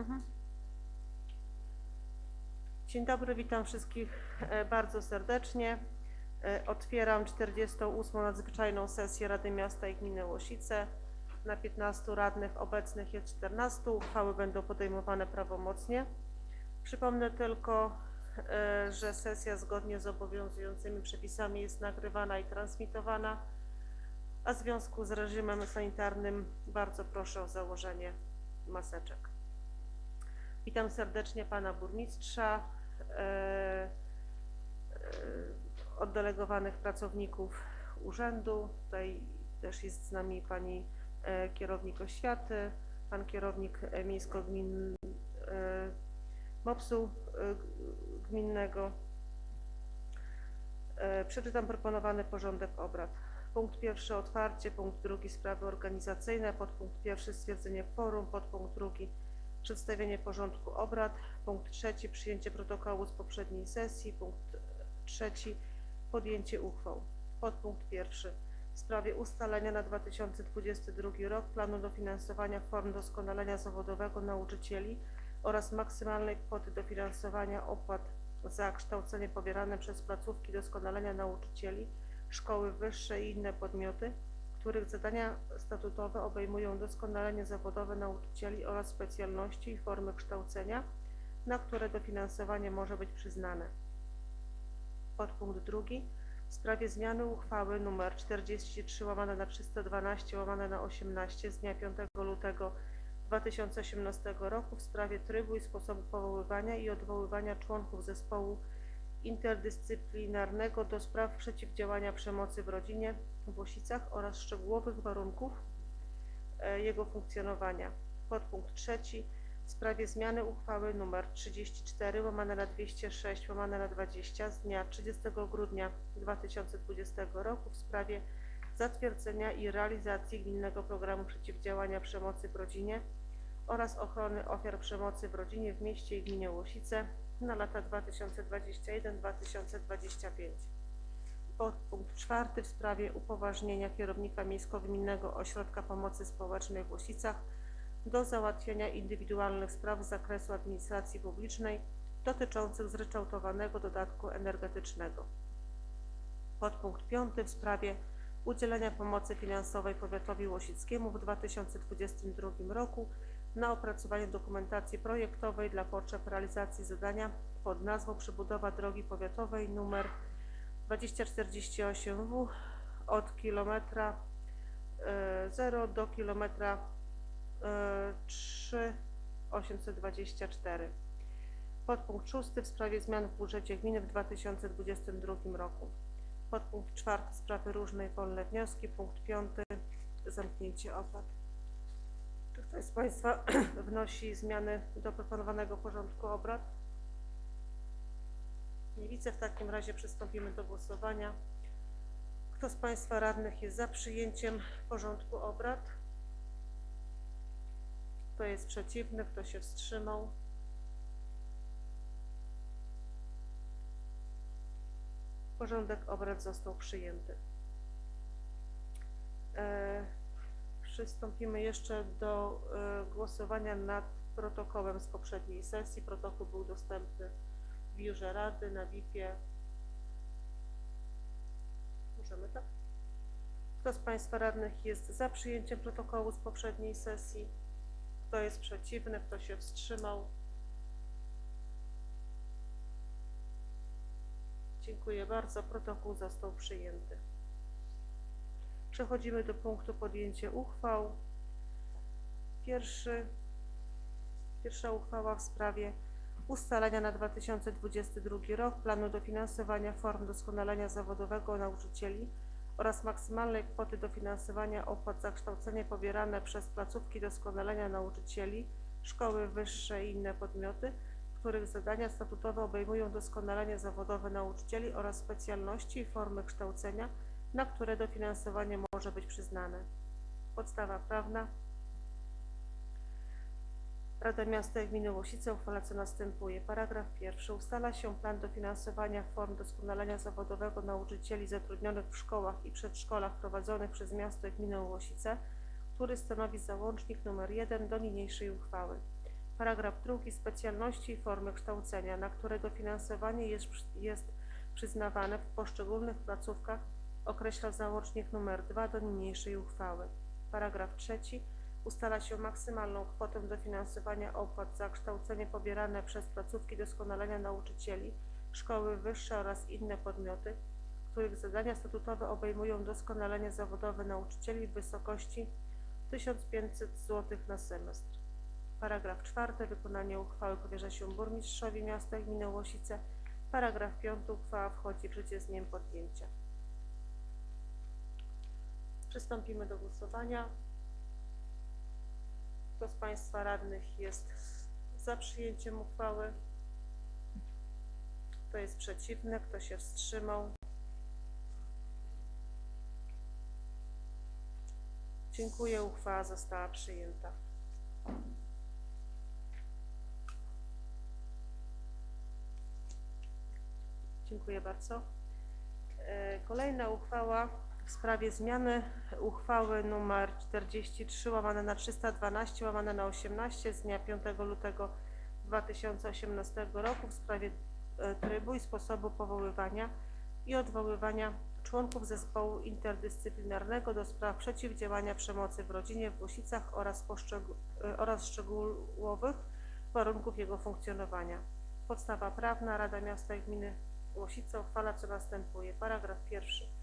Mhm. Dzień dobry, witam wszystkich e, bardzo serdecznie. E, Otwieram 48. nadzwyczajną sesję Rady Miasta i Gminy Łosice. Na 15 radnych obecnych jest 14. Uchwały będą podejmowane prawomocnie. Przypomnę tylko, e, że sesja zgodnie z obowiązującymi przepisami jest nagrywana i transmitowana, a w związku z reżimem sanitarnym bardzo proszę o założenie maseczek. Witam serdecznie pana burmistrza, e, e, oddelegowanych pracowników urzędu. Tutaj też jest z nami pani e, kierownik oświaty, pan kierownik miejsko-gmin MOPS-u gminnego. Przeczytam proponowany porządek obrad. Punkt pierwszy otwarcie, punkt drugi sprawy organizacyjne, podpunkt pierwszy stwierdzenie kworum, podpunkt drugi przedstawienie porządku obrad, punkt trzeci przyjęcie protokołu z poprzedniej sesji, punkt trzeci podjęcie uchwał. Podpunkt pierwszy w sprawie ustalenia na 2022 rok planu dofinansowania form doskonalenia zawodowego nauczycieli oraz maksymalnej kwoty dofinansowania opłat za kształcenie pobierane przez placówki doskonalenia nauczycieli, szkoły wyższe i inne podmioty, których zadania statutowe obejmują doskonalenie zawodowe nauczycieli oraz specjalności i formy kształcenia, na które dofinansowanie może być przyznane. Podpunkt drugi w sprawie zmiany uchwały nr 43 łamane na 312 łamane na 18 z dnia 5 lutego 2018 roku w sprawie trybu i sposobu powoływania i odwoływania członków zespołu interdyscyplinarnego do spraw przeciwdziałania przemocy w rodzinie w Łosicach oraz szczegółowych warunków e, jego funkcjonowania. Podpunkt trzeci w sprawie zmiany uchwały nr 34 łamane na 206 łamane na 20 z dnia 30 grudnia 2020 roku w sprawie zatwierdzenia i realizacji gminnego programu przeciwdziałania przemocy w rodzinie oraz ochrony ofiar przemocy w rodzinie w mieście i gminie Łosice na lata 2021-2025. Podpunkt czwarty w sprawie upoważnienia kierownika Miejsko-Gminnego Ośrodka Pomocy Społecznej w Łosicach do załatwiania indywidualnych spraw z zakresu administracji publicznej dotyczących zryczałtowanego dodatku energetycznego. Podpunkt piąty w sprawie udzielenia pomocy finansowej powiatowi łosickiemu w 2022 roku na opracowanie dokumentacji projektowej dla potrzeb realizacji zadania pod nazwą przebudowa drogi powiatowej numer 2048W od kilometra e, 0 do kilometra e, 3824. Podpunkt szósty w sprawie zmian w budżecie gminy w 2022 roku. Podpunkt czwarty sprawy różne i wolne wnioski. Punkt piąty zamknięcie obrad. Czy ktoś z Państwa wnosi zmiany do proponowanego porządku obrad? Nie widzę, w takim razie przystąpimy do głosowania. Kto z Państwa radnych jest za przyjęciem porządku obrad? Kto jest przeciwny? Kto się wstrzymał? Porządek obrad został przyjęty. E, Przystąpimy jeszcze do e, głosowania nad protokołem z poprzedniej sesji. Protokół był dostępny w biurze Rady, na VIP-ie. Możemy tak? Kto z Państwa radnych jest za przyjęciem protokołu z poprzedniej sesji? Kto jest przeciwny? Kto się wstrzymał? Dziękuję bardzo. Protokół został przyjęty. Przechodzimy do punktu podjęcie uchwał. Pierwszy, pierwsza uchwała w sprawie ustalenia na 2022 rok planu dofinansowania form doskonalenia zawodowego nauczycieli oraz maksymalnej kwoty dofinansowania opłat za kształcenie pobierane przez placówki doskonalenia nauczycieli, szkoły wyższe i inne podmioty, których zadania statutowe obejmują doskonalenie zawodowe nauczycieli oraz specjalności i formy kształcenia, na które dofinansowanie może być przyznane. Podstawa prawna. Rada Miasta i Gminy Łosice uchwala co następuje. Paragraf pierwszy. Ustala się plan dofinansowania form doskonalenia zawodowego nauczycieli zatrudnionych w szkołach i przedszkolach prowadzonych przez Miasto i Gminę Łosice, który stanowi załącznik nr 1 do niniejszej uchwały. Paragraf drugi. Specjalności i formy kształcenia, na którego finansowanie jest, jest przyznawane w poszczególnych placówkach określa załącznik nr 2 do niniejszej uchwały. Paragraf trzeci. Ustala się maksymalną kwotę dofinansowania opłat za kształcenie pobierane przez placówki doskonalenia nauczycieli, szkoły wyższe oraz inne podmioty, których zadania statutowe obejmują doskonalenie zawodowe nauczycieli w wysokości 1500 zł na semestr. Paragraf czwarty. Wykonanie uchwały powierza się burmistrzowi miasta gminy Łosice. Paragraf piąty. Uchwała wchodzi w życie z dniem podjęcia. Przystąpimy do głosowania. Kto z Państwa radnych jest za przyjęciem uchwały? Kto jest przeciwny? Kto się wstrzymał? Dziękuję. Uchwała została przyjęta. Dziękuję bardzo. E, Kolejna uchwała w sprawie zmiany uchwały nr 43 łamane na 312 łamane na 18 z dnia 5 lutego 2018 roku w sprawie e, trybu i sposobu powoływania i odwoływania członków zespołu interdyscyplinarnego do spraw przeciwdziałania przemocy w rodzinie w Głosicach oraz, e, oraz szczegółowych warunków jego funkcjonowania. Podstawa prawna Rada Miasta i Gminy Łosice uchwala co następuje. Paragraf pierwszy.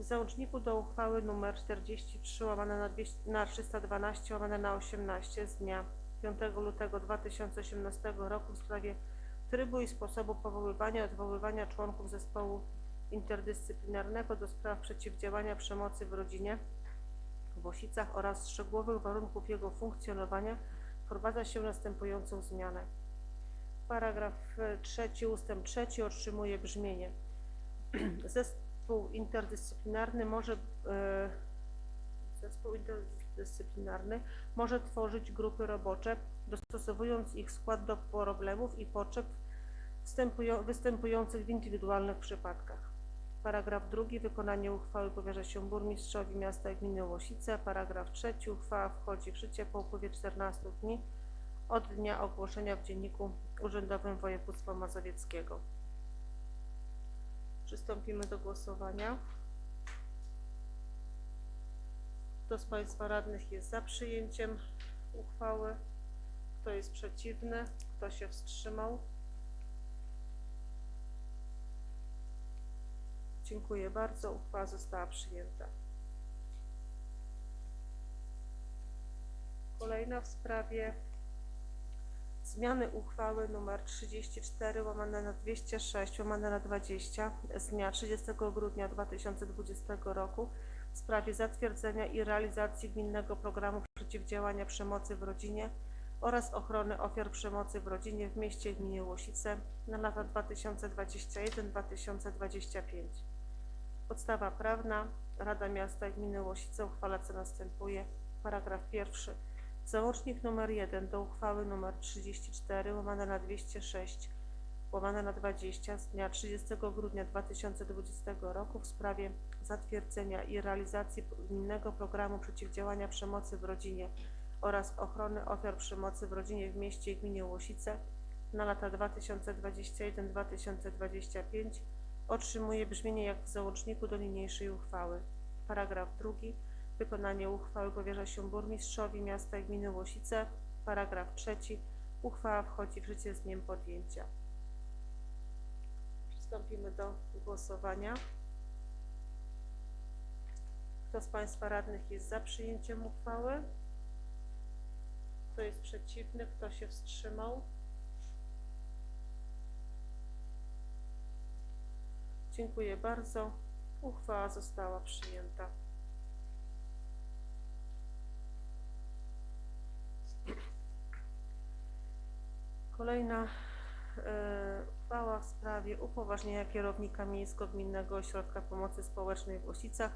W załączniku do uchwały nr 43 łamane na, 200, na 312 łamane na 18 z dnia 5 lutego 2018 roku w sprawie trybu i sposobu powoływania i odwoływania członków zespołu interdyscyplinarnego do spraw przeciwdziałania przemocy w rodzinie w Łosicach oraz szczegółowych warunków jego funkcjonowania wprowadza się następującą zmianę. Paragraf e, trzeci ustęp trzeci otrzymuje brzmienie. Zespół interdyscyplinarny może e, zespół interdyscyplinarny może tworzyć grupy robocze, dostosowując ich skład do problemów i potrzeb występujących w indywidualnych przypadkach. Paragraf drugi. Wykonanie uchwały powierza się burmistrzowi miasta gminy Łosice. Paragraf trzeci. Uchwała wchodzi w życie po upływie 14 dni od dnia ogłoszenia w Dzienniku Urzędowym Województwa Mazowieckiego. Przystąpimy do głosowania. Kto z Państwa radnych jest za przyjęciem uchwały? Kto jest przeciwny? Kto się wstrzymał? Dziękuję bardzo. Uchwała została przyjęta. Kolejna w sprawie zmiany uchwały nr 34 łamane na 206 łamane na 20 z dnia 30 grudnia 2020 roku w sprawie zatwierdzenia i realizacji gminnego programu przeciwdziałania przemocy w rodzinie oraz ochrony ofiar przemocy w rodzinie w mieście i gminie Łosice na lata 2021-2025. Podstawa prawna. Rada Miasta Gminy Łosice uchwala co następuje. Paragraf pierwszy. Załącznik nr 1 do uchwały nr 34 łamane na 206 łamane na 20 z dnia 30 grudnia 2020 roku w sprawie zatwierdzenia i realizacji gminnego programu przeciwdziałania przemocy w rodzinie oraz ochrony ofiar przemocy w rodzinie w mieście i gminie Łosice na lata 2021-2025 otrzymuje brzmienie jak w załączniku do niniejszej uchwały. Paragraf drugi. Wykonanie uchwały powierza się burmistrzowi miasta i gminy Łosice. Paragraf trzeci. Uchwała wchodzi w życie z dniem podjęcia. Przystąpimy do głosowania. Kto z Państwa radnych jest za przyjęciem uchwały? Kto jest przeciwny? Kto się wstrzymał? Dziękuję bardzo. Uchwała została przyjęta. Kolejna e, uchwała w sprawie upoważnienia kierownika Miejsko-Gminnego Ośrodka Pomocy Społecznej w Łosicach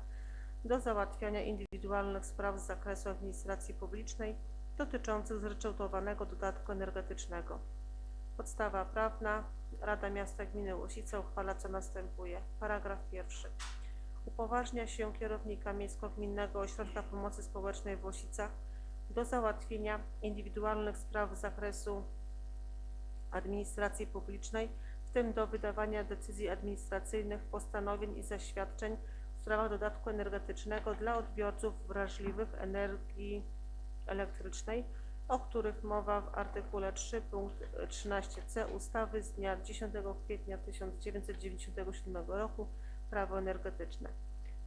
do załatwiania indywidualnych spraw z zakresu administracji publicznej dotyczących zryczałtowanego dodatku energetycznego. Podstawa prawna. Rada Miasta Gminy Łosice uchwala co następuje. Paragraf pierwszy. Upoważnia się kierownika Miejsko-Gminnego Ośrodka Pomocy Społecznej w Łosicach do załatwienia indywidualnych spraw z zakresu administracji publicznej, w tym do wydawania decyzji administracyjnych, postanowień i zaświadczeń w sprawach dodatku energetycznego dla odbiorców wrażliwych energii elektrycznej, o których mowa w artykule 3 punkt 13c ustawy z dnia 10 kwietnia 1997 roku Prawo energetyczne.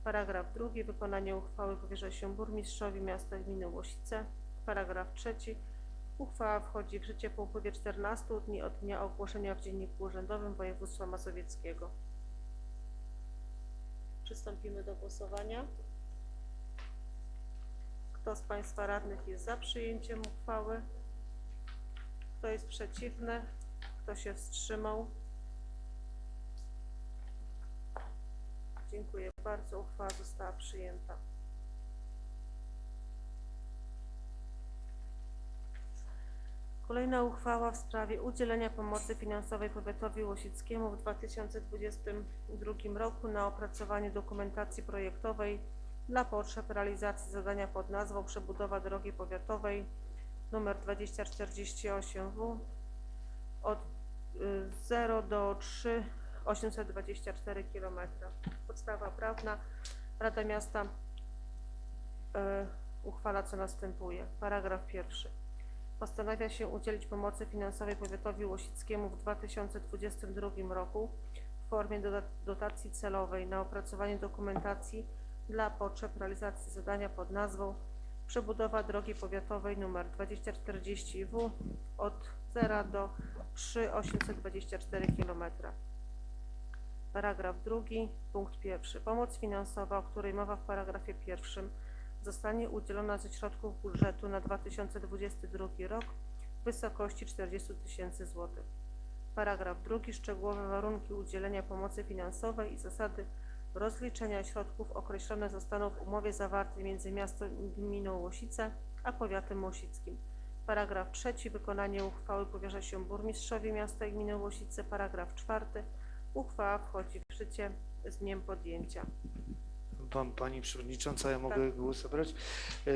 Paragraf drugi. Wykonanie uchwały powierza się burmistrzowi miasta gminy Łosice. Paragraf trzeci. Uchwała wchodzi w życie po upływie 14 dni od dnia ogłoszenia w Dzienniku Urzędowym Województwa Mazowieckiego. Przystąpimy do głosowania. Kto z Państwa radnych jest za przyjęciem uchwały? Kto jest przeciwny? Kto się wstrzymał? Dziękuję bardzo. Uchwała została przyjęta. Kolejna uchwała w sprawie udzielenia pomocy finansowej powiatowi łosickiemu w 2022 roku na opracowanie dokumentacji projektowej dla potrzeb realizacji zadania pod nazwą przebudowa drogi powiatowej nr 2048W od y, 0 do 3 824 km. Podstawa prawna Rada Miasta y, uchwala co następuje. Paragraf pierwszy. Postanawia się udzielić pomocy finansowej powiatowi łosickiemu w 2022 roku w formie dotacji celowej na opracowanie dokumentacji dla potrzeb realizacji zadania pod nazwą przebudowa drogi powiatowej nr 2040W od 0 do 3,824 km. Paragraf drugi, punkt pierwszy. Pomoc finansowa, o której mowa w paragrafie pierwszym, zostanie udzielona ze środków budżetu na 2022 rok w wysokości 40 tysięcy złotych. Paragraf drugi. Szczegółowe warunki udzielenia pomocy finansowej i zasady rozliczenia środków określone zostaną w umowie zawartej między miastem gminą Łosice a powiatem łosickim. Paragraf trzeci. Wykonanie uchwały powierza się burmistrzowi miasta i gminy Łosice. Paragraf czwarty. Uchwała wchodzi w życie z dniem podjęcia. Pan, Pani Przewodnicząca, ja mogę głos zabrać. E,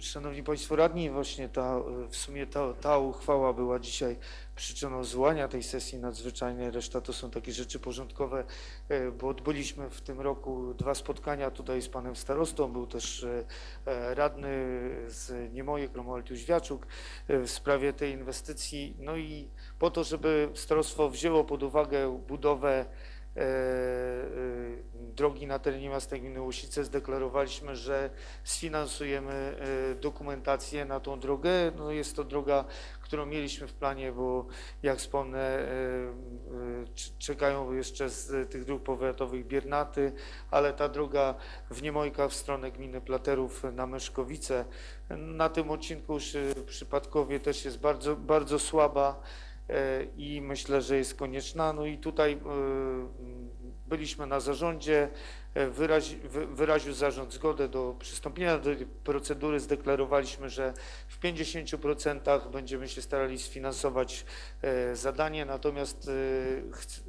Szanowni Państwo Radni, właśnie ta, w sumie ta, ta uchwała była dzisiaj przyczyną złania tej sesji nadzwyczajnej, reszta to są takie rzeczy porządkowe, e, bo odbyliśmy w tym roku dwa spotkania tutaj z Panem Starostą, był też e, radny z Niemojek, Romuald Jóźwiaczuk w sprawie tej inwestycji, no i po to, żeby starostwo wzięło pod uwagę budowę drogi na terenie miasta gminy Łosice zdeklarowaliśmy, że sfinansujemy e, dokumentację na tą drogę. No jest to droga, którą mieliśmy w planie, bo jak wspomnę, e, e, czekają jeszcze z tych dróg powiatowych Biernaty, ale ta droga w Niemojkach w stronę gminy Platerów na Myszkowice. Na tym odcinku już e, przypadkowie też jest bardzo, bardzo słaba e, i myślę, że jest konieczna. No i tutaj e, byliśmy na zarządzie, e, wyrazi, wy- wyraził zarząd zgodę do przystąpienia do tej procedury. Zdeklarowaliśmy, że w 50% będziemy się starali sfinansować e, zadanie, natomiast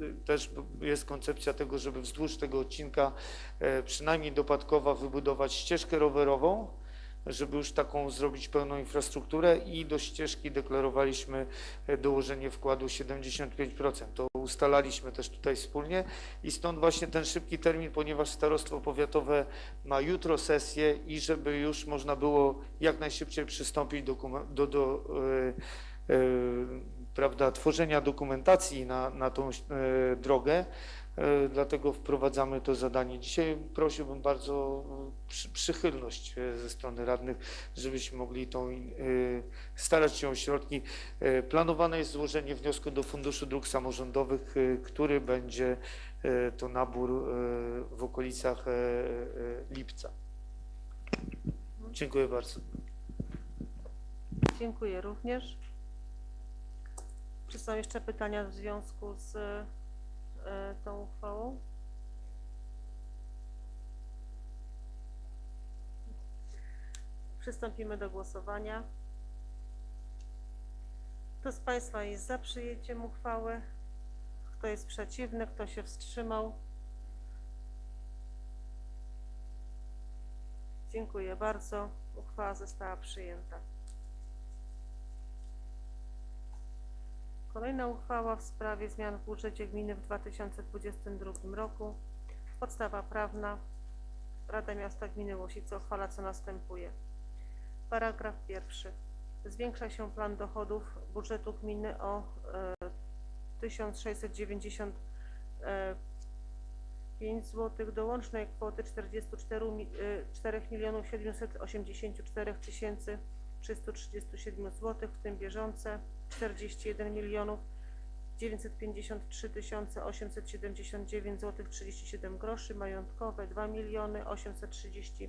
e, też jest koncepcja tego, żeby wzdłuż tego odcinka e, przynajmniej do Patkowa wybudować ścieżkę rowerową, żeby już taką zrobić pełną infrastrukturę i do ścieżki deklarowaliśmy e, dołożenie wkładu 75%. To ustalaliśmy też tutaj wspólnie i stąd właśnie ten szybki termin, ponieważ starostwo powiatowe ma jutro sesję i żeby już można było jak najszybciej przystąpić do, do, do e, e, prawda, tworzenia dokumentacji na, na tą e, drogę. E, Dlatego wprowadzamy to zadanie. Dzisiaj prosiłbym bardzo przy, przychylność e, ze strony radnych, żebyśmy mogli tą, e, starać się o środki. Planowane jest złożenie wniosku do Funduszu Dróg Samorządowych, który będzie to nabór w okolicach lipca. Dziękuję bardzo. Dziękuję również. Czy są jeszcze pytania w związku z tą uchwałą? Przystąpimy do głosowania. Kto z Państwa jest za przyjęciem uchwały? Kto jest przeciwny? Kto się wstrzymał? Dziękuję bardzo. Uchwała została przyjęta. Kolejna uchwała w sprawie zmian w budżecie gminy w 2022 roku. Podstawa prawna. Rada Miasta Gminy Łosice uchwala co następuje. Paragraf pierwszy. Zwiększa się plan dochodów budżetu gminy o e, 1690 e, 5 zł do łącznej kwoty 44 mi- y, 4 milionów 784 tysięcy 337 zł, w tym bieżące 41 milionów 953 tysiące 879 zł 37 groszy, majątkowe 2 miliony 830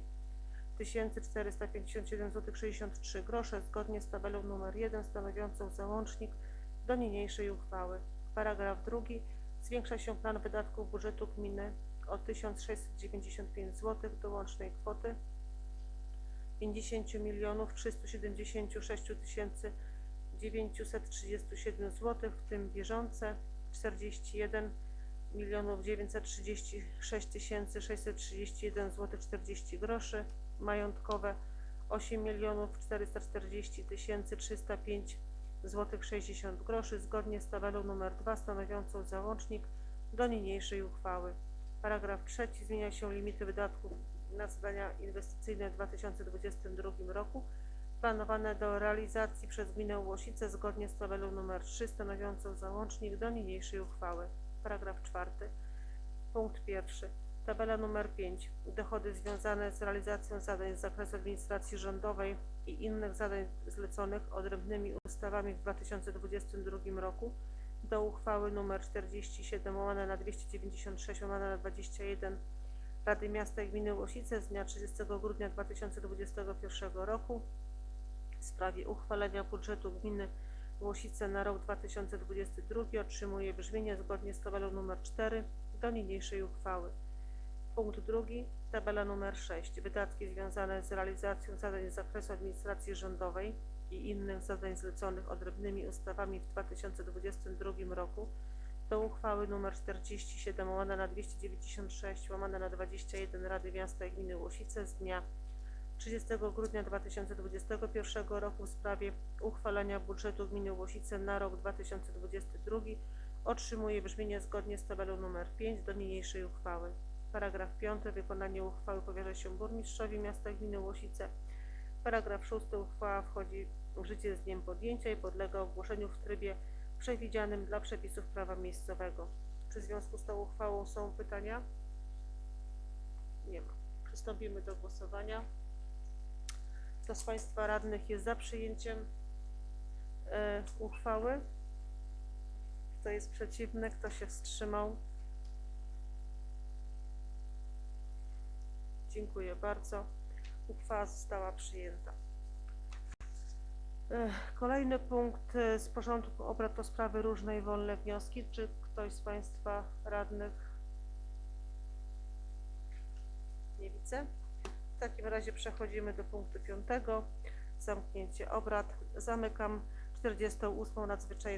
tysięcy 457 zł 63 grosze, zgodnie z tabelą numer 1 stanowiącą załącznik do niniejszej uchwały. Paragraf drugi. Zwiększa się plan wydatków budżetu gminy o 1695 zł do łącznej kwoty 50 milionów 376 tysięcy 937 zł, w tym bieżące 41 milionów 936 tysięcy 631 zł 40 groszy, majątkowe 8 milionów 440 tysięcy 305 zł 60 groszy. Zgodnie z tabelą numer 2 stanowiącą załącznik do niniejszej uchwały. Paragraf trzeci. Zmienia się limity wydatków na zadania inwestycyjne w 2022 roku planowane do realizacji przez gminę Łosice zgodnie z tabelą numer 3 stanowiącą załącznik do niniejszej uchwały. Paragraf czwarty. Punkt pierwszy. Tabela numer 5. Dochody związane z realizacją zadań z zakresu administracji rządowej i innych zadań zleconych odrębnymi ustawami w 2022 roku do uchwały nr 47 łamane na 296 łamane na 21 Rady Miasta i Gminy Łosice z dnia 30 grudnia 2021 roku w sprawie uchwalenia budżetu gminy Łosice na rok 2022 otrzymuje brzmienie zgodnie z tabelą nr 4 do niniejszej uchwały. Punkt drugi, tabela numer 6. Wydatki związane z realizacją zadań z zakresu administracji rządowej i innych zadań zleconych odrębnymi ustawami w 2022 roku do uchwały nr 47 łamane na 296 łamane na 21 Rady Miasta i Gminy Łosice z dnia 30 grudnia 2021 roku w sprawie uchwalenia budżetu gminy Łosice na rok 2022 otrzymuje brzmienie zgodnie z tabelą numer 5 do niniejszej uchwały. Paragraf 5. Wykonanie uchwały powierza się burmistrzowi miasta gminy Łosice. Paragraf 6. Uchwała wchodzi w życie z dniem podjęcia i podlega ogłoszeniu w trybie przewidzianym dla przepisów prawa miejscowego. Czy w związku z tą uchwałą są pytania? Nie ma. Przystąpimy do głosowania. Kto z Państwa radnych jest za przyjęciem e, uchwały? Kto jest przeciwny? Kto się wstrzymał? Dziękuję bardzo. Uchwała została przyjęta. Ech, Kolejny punkt e, z porządku obrad to sprawy różne i wolne wnioski. Czy ktoś z Państwa radnych nie widzę? W takim razie przechodzimy do punktu piątego. Zamknięcie obrad. Zamykam 48. nadzwyczajną